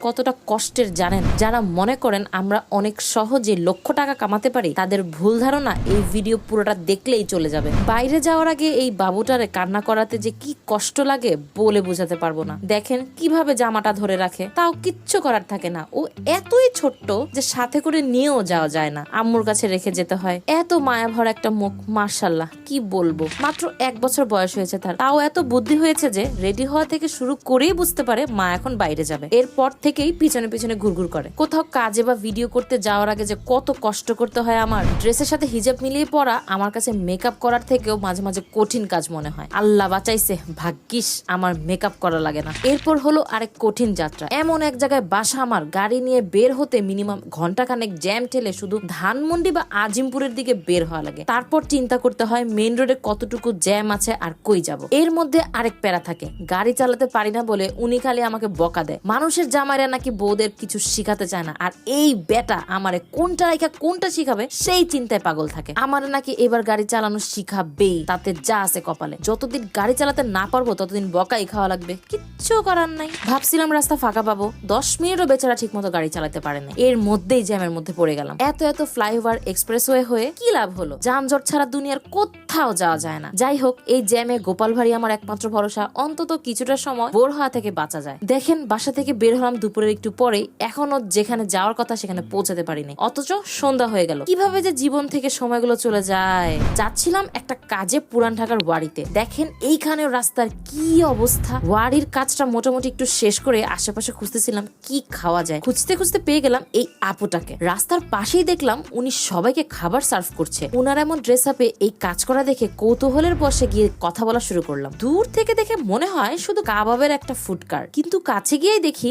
কতটা কষ্টের জানেন? যারা মনে করেন আমরা অনেক সহজে লক্ষ টাকা কামাতে পারি, তাদের ভুল ধারণা এই ভিডিও পুরোটা দেখলেই চলে যাবে। বাইরে যাওয়ার আগে এই বাবুটারে কান্না করাতে যে কি কষ্ট লাগে বলে বোঝাতে পারব না। দেখেন কীভাবে জামাটা ধরে রাখে, তাও কিচ্ছু করার থাকে না। ও এতই ছোট্ট যে সাথে করে নিয়েও যাওয়া যায় না। আম্মুর কাছে রেখে যেতে হয়। এত মায়া ভরা একটা মুখ মার্শাল্লাহ কি বলব? মাত্র এক বছর বয়স হয়েছে তার। তাও এত বুদ্ধি হয়েছে যে রেডি হওয়া থেকে শুরু করেই বুঝতে পারে মা এখন বাইরে যাবে। এরপর থেকেই পিছনে পিছনে ঘুরঘুর করে। কোথাও কাজে বা ভিডিও করতে যাওয়ার আগে যে কত কষ্ট করতে হয় আমার ড্রেসের সাথে হিজাব মিলিয়ে পরা আমার কাছে মেকআপ করার থেকেও মাঝে মাঝে কঠিন কাজ মনে হয়। আল্লাহ বাঁচাইছে, ভাগ্যিস আমার মেকআপ করা লাগে না। এরপর হলো আরেক কঠিন যাত্রা। এমন এক জায়গায় বাসা আমার, গাড়ি নিয়ে বের হতে মিনিমাম ঘন্টাখানেক জ্যাম ঠেলে শুধু ধানমন্ডি বা আজিমপুরের দিকে বের হওয়া লাগে। তারপর চিন্তা করতে হয় মেইন রোডে কতটুকু জ্যাম আছে আর কই যাব। এর মধ্যে আরেক প্যারা থাকে। গাড়ি চালাতে পারি না বলে উনি খালি আমাকে বকা দেয়। মানুষের জামাইরা নাকি বউদের কিছু শিখাতে চায় না। আর এই বেটা আমারে কোনটা রেখা কোনটা শিখাবে, সেই চিন্তায় পাগল থাকে। আমার নাকি এবার গাড়ি চালানো শিখাবেই, তাতে যা আছে কপালে। যতদিন গাড়ি চালাতে না পারব, ততদিন বকাই খাওয়া লাগবে। কিচ্ছু করার নাই। ভাবছিলাম রাস্তা ফাঁকা পাবো, দশ মিনিটও বেচারা ঠিক মতো গাড়ি চালাতে পারে না। এর মধ্যেই জ্যামের মধ্যে পড়ে গেলাম। এত এত ফ্লাইওভার এক্সপ্রেসওয়ে হয়ে কি লাভ হলো? যানজট ছাড়া দুনিয়ার কোথাও যাওয়া যায় না। যাই হোক, এই জ্যামে গোপাল ভাড়ি আমার একমাত্র ভরসা। অন্তত কিছুটা সময় বোর হওয়া থেকে বাঁচা যায়। দেখেন, বাসা থেকে বের হলাম দুপুরের একটু পরে এখনও যেখানে যাওয়ার কথা সেখানে পৌঁছাতে পারিনি। অথচ সন্ধ্যা হয়ে গেল। কীভাবে যে জীবন থেকে সময়গুলো চলে যায়। যাচ্ছিলাম একটা কাজে পুরান ঢাকার ওয়ারিতে। দেখেন এইখানেও রাস্তার কি অবস্থা। ওয়ারির কাজটা মোটামুটি একটু শেষ করে আশেপাশে খুঁজতেছিলাম কি খাওয়া যায়। খুঁজতে খুঁজতে পেয়ে গেলাম এই আপুটাকে। রাস্তার পাশেই দেখলাম উনি সবাইকে খাবার সার্ভ করছে। উনার এমন ড্রেস আপে এই কাজ করা দেখে কৌতূহলের বসে গিয়ে কথা বলা শুরু করলাম। দূর থেকে দেখে মনে হয় শুধু কাবাবের একটা ফুডকার কিন্তু কাছে গিয়ে দেখি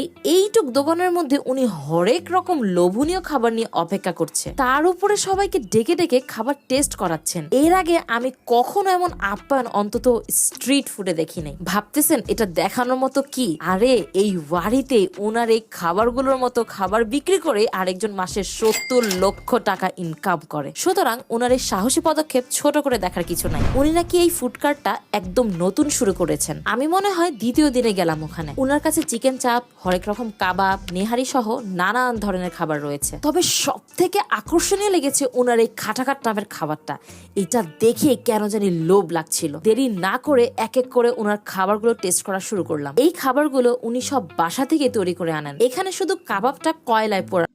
এইটুক দোকানের মধ্যে উনি হরেক রকম লোভনীয় খাবার নিয়ে অপেক্ষা করছে। তার উপরে সবাইকে ডেকে ডেকে খাবার টেস্ট করাচ্ছেন। এর আগে আমি কখনো এমন আপ্যায়ন অন্তত স্ট্রিট ফুডে দেখি নাই। ভাবতেছেন, এটা দেখানোর মতো কি? আরে, এই ওয়ারিতে ওনার এই খাবারগুলোর মতো খাবার বিক্রি করে আরেকজন মাসে সত্তর লক্ষ টাকা ইনকাম করে। সুতরাং ওনার এই সাহসী পদক্ষেপ ছোট করে দেখার কিছু নাই। উনি নাকি এই ফুড কার্টটা একদম নতুন শুরু করেছেন। আমি মনে হয় দ্বিতীয় দিনে গেলাম ওখানে। ওনার কাছে চিকেন চাপ হরেক রকম কাবাব, নেহারি সহ নানান ধরনের খাবার রয়েছে। তবে সব থেকে আকর্ষণীয় লেগেছে ওনার এই খাটাখাট নামের খাবারটা। এটা দেখে কেন জানি লোভ লাগছিল। দেরি না করে এক এক করে ওনার খাবারগুলো টেস্ট করা শুরু করলাম। এই খাবারগুলো উনি সব বাসা থেকে তৈরি করে আনেন। এখানে শুধু কাবাবটা কয়লায় পোড়া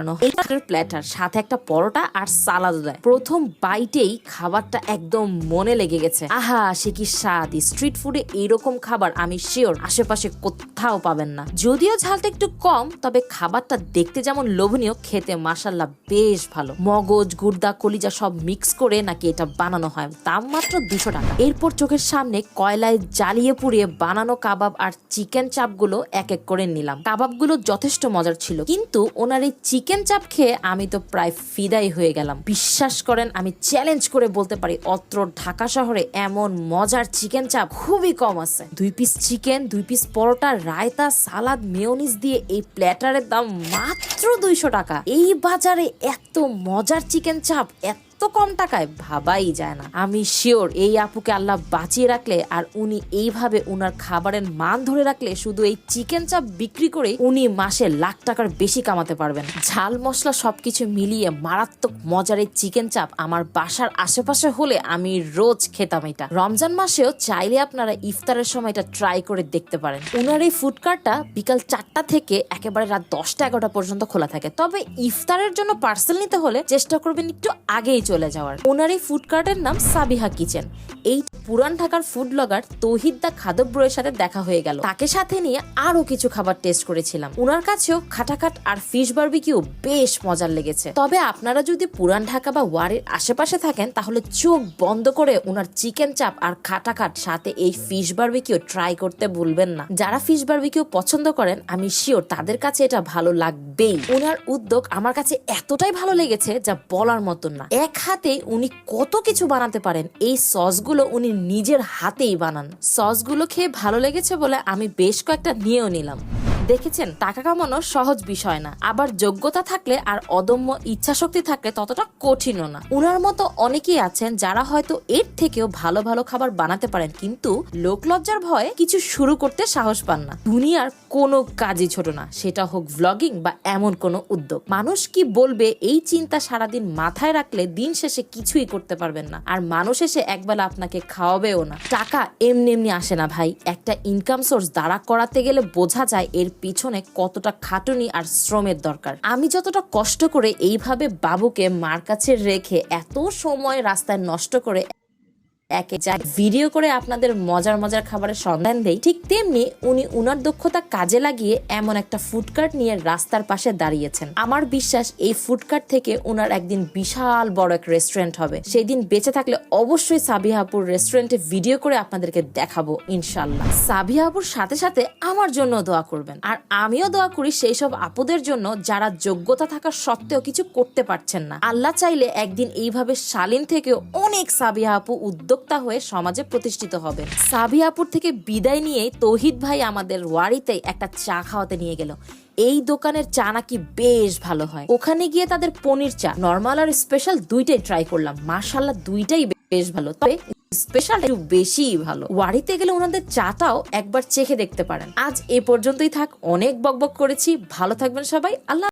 বানানো। এই প্ল্যাটার সাথে একটা পরোটা আর সালাদ দেয়। প্রথম বাইটেই খাবারটা একদম মনে লেগে গেছে। আহা, সে কি স্বাদ। স্ট্রিট ফুডে এইরকম খাবার, আমি শিওর আশেপাশে কোথাও পাবেন না। যদিও ঝালটা একটু কম, তবে খাবারটা দেখতে যেমন লোভনীয়, খেতে মাসাল্লাহ বেশ ভালো। মগজ গুর্দা কলিজা সব মিক্স করে নাকি এটা বানানো হয়। দাম মাত্র দুশো টাকা। এরপর চোখের সামনে কয়লায় জ্বালিয়ে পুড়িয়ে বানানো কাবাব আর চিকেন চাপগুলো এক এক করে নিলাম। কাবাবগুলো যথেষ্ট মজার ছিল। কিন্তু ওনার এই চিকেন চাপ খেয়ে আমি তো প্রায় ফিদাই হয়ে গেলাম। বিশ্বাস করেন, আমি চ্যালেঞ্জ করে বলতে পারি, অত্র ঢাকা শহরে এমন মজার চিকেন চাপ খুবই কম আছে। দুই পিস চিকেন দুই piece paratha, raita, salad mayonnaise দিয়ে এই প্ল্যাটারের দাম মাত্র দুইশো টাকা। এই বাজারে এত মজার চিকেন চাপ, এত এত কম টাকায় ভাবাই যায় না। আমি শিওর এই আপুকে আল্লাহ বাঁচিয়ে রাখলে আর উনি এইভাবে উনার খাবারের মান ধরে রাখলে শুধু এই চিকেন চাপ বিক্রি করে উনি মাসে লাখ টাকার বেশি কামাতে পারবেন। ঝাল মশলা সবকিছু মিলিয়ে মারাত্মক মজার এই চিকেন চাপ আমার বাসার আশেপাশে হলে আমি রোজ খেতাম এটা। রমজান মাসেও চাইলে আপনারা ইফতারের সময় এটা ট্রাই করে দেখতে পারেন। উনার এই ফুড কার্টটা বিকাল চারটা থেকে একেবারে রাত দশটা এগারোটা পর্যন্ত খোলা থাকে। তবে ইফতারের জন্য পার্সেল নিতে হলে চেষ্টা করবেন একটু আগেই চলে যাওয়ার। ওনার এই ফুড কার্টের নাম সাবিহা কিচেন এই পুরান ঢাকার ফুড ব্লগার তৌহিদ দা খাদব্রয়ের সাথে দেখা হয়ে গেল। তাকে সাথে নিয়ে আরও কিছু খাবার টেস্ট করেছিলাম। ওনার কাছেও খাটাখাট আর ফিশ বারবিকিউ বেশ মজার লেগেছে। তবে আপনারা যদি পুরান ঢাকা বা ওয়ারির আশেপাশে থাকেন, তাহলে চোখ বন্ধ করে ওনার চিকেন চাপ আর খাটাখাট সাথে এই ফিশ বারবিকিউ ট্রাই করতে ভুলবেন না। যারা ফিশ বারবিকিউ পছন্দ করেন, আমি শিওর তাদের কাছে এটা ভালো লাগবেই। ওনার উদ্যোগ আমার কাছে এতটাই ভালো লেগেছে যা বলার মতন না। এক হাতে উনি কত কিছু বানাতে পারেন। এই সসগুলো উনি নিজের হাতেই বানান। সসগুলো খেয়ে ভালো লেগেছে বলে আমি বেশ কয়েকটা নিয়েও নিলাম। দেখেছেন? টাকা কামানো সহজ বিষয় না। আবার যোগ্যতা থাকলে আর অদম্য ইচ্ছা শক্তি থাকলে ততটা কঠিনও না। উনার মতো অনেকেই আছেন যারা হয়তো এর থেকেও ভালো ভালো খাবার বানাতে পারেন, কিন্তু লোকলজ্জার ভয়ে কিছু শুরু করতে সাহস পান না। দুনিয়ার কোনো কাজই ছোট না। সেটা হোক ভ্লগিং বা এমন কোনো উদ্যোগ। মানুষ কি বলবে, এই চিন্তা সারাদিন মাথায় রাখলে দিন শেষে কিছুই করতে পারবেন না। আর মানুষ এসে একবেলা আপনাকে খাওয়াবেও না। টাকা এমনি এমনি আসে না ভাই। একটা ইনকাম সোর্স দাঁড়া করাতে গেলে বোঝা যায় এর পিছনে কতটা খাটুনি আর শ্রমের দরকার। আমি যতটা কষ্ট করে এইভাবে বাবুকে মার কাছে রেখে এত সময় রাস্তায় নষ্ট করে একে যায় ভিডিও করে আপনাদের মজার মজার খাবারের সন্ধান দেই ঠিক তেমনি উনি উনার দক্ষতা কাজে লাগিয়ে এমন একটা ফুডকার্ট নিয়ে রাস্তার পাশে দাঁড়িয়েছেন। আমার বিশ্বাস এই ফুডকার্ট থেকে উনার একদিন বিশাল বড় এক রেস্টুরেন্ট হবে। সেই দিন বেঁচে থাকলে অবশ্যই সাবিহাপুর রেস্টুরেন্টে ভিডিও করে আপনাদেরকে দেখাবো ইনশাল্লাহ সাবিহাপুর সাথে সাথে আমার জন্য দোয়া করবেন। আর আমিও দোয়া করি সেই সব আপুদের জন্য যারা যোগ্যতা থাকা সত্ত্বেও কিছু করতে পারছেন না। আল্লাহ চাইলে একদিন এইভাবে শালীন থেকেও অনেক সাবিহা আপু উদ্যোক্তা হয়ে সমাজে প্রতিষ্ঠিত হবে। সাবিহা আপুর থেকে বিদায় নিয়ে তৌহিদ ভাই আমাদের ওয়ারিতে একটা চা খাওয়াতে নিয়ে গেল। এই দোকানের চা নাকি বেশ ভালো হয়। ওখানে গিয়ে তাদের পনির চা, নর্মাল আর স্পেশাল দুইটাই ট্রাই করলাম। মার্শাল্লাহ দুইটাই বেশ ভালো। তবে স্পেশাল একটু বেশি ভালো। ওয়ারিতে গেলে ওনাদের চাটাও একবার চেখে দেখতে পারেন। আজ এ পর্যন্তই থাক। অনেক বকবক করেছি। ভালো থাকবেন সবাই। আল্লাহ